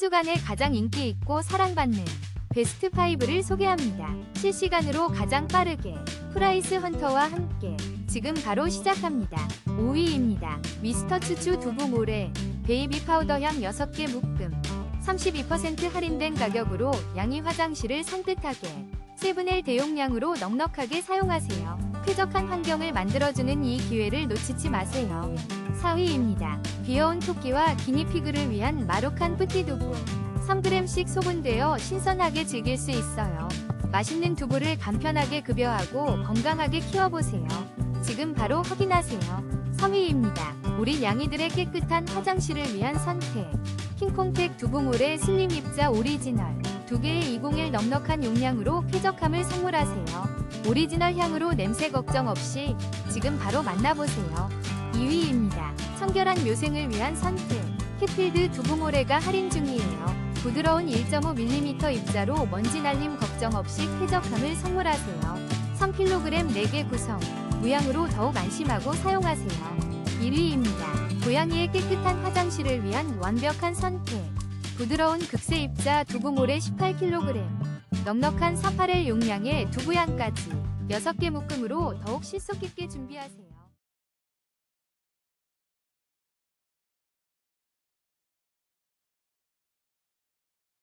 주간에 가장 인기 있고 사랑받는 베스트 5를 소개합니다. 실시간으로 가장 빠르게 프라이스 헌터와 함께 지금 바로 시작합니다. 5위입니다. 미스터 추추 두부 모래 베이비 파우더 향 6개 묶음 32% 할인된 가격으로 양이 화장실을 산뜻하게 세븐엘 대용량으로 넉넉하게 사용하세요. 쾌적한 환경을 만들어주는 이 기회를 놓치지 마세요. 4위입니다. 귀여운 토끼와 기니피그를 위한 마루칸 뿌띠두부 3g씩 소분되어 신선하게 즐길 수 있어요. 맛있는 두부를 간편하게 급여하고 건강하게 키워보세요. 지금 바로 확인하세요. 3위입니다. 우리 양이들의 깨끗한 화장실을 위한 선택. 킹콩텍 두부모래 슬림 입자 오리지널. 두 개의 201 넉넉한 용량으로 쾌적함을 선물하세요. 오리지널 향으로 냄새 걱정 없이 지금 바로 만나보세요. 2위입니다. 청결한 묘생을 위한 선택. 캐필드 두부모래가 할인 중이에요. 부드러운 1.5mm 입자로 먼지 날림 걱정 없이 쾌적함을 선물하세요. 3kg 4개 구성. 무향으로 더욱 안심하고 사용하세요. 1위입니다. 고양이의 깨끗한 화장실을 위한 완벽한 선택. 부드러운 극세 입자 두부모래 18kg. 넉넉한 48L 용량의 두부향까지 6개 묶음으로 더욱 실속 깊게 준비하세요.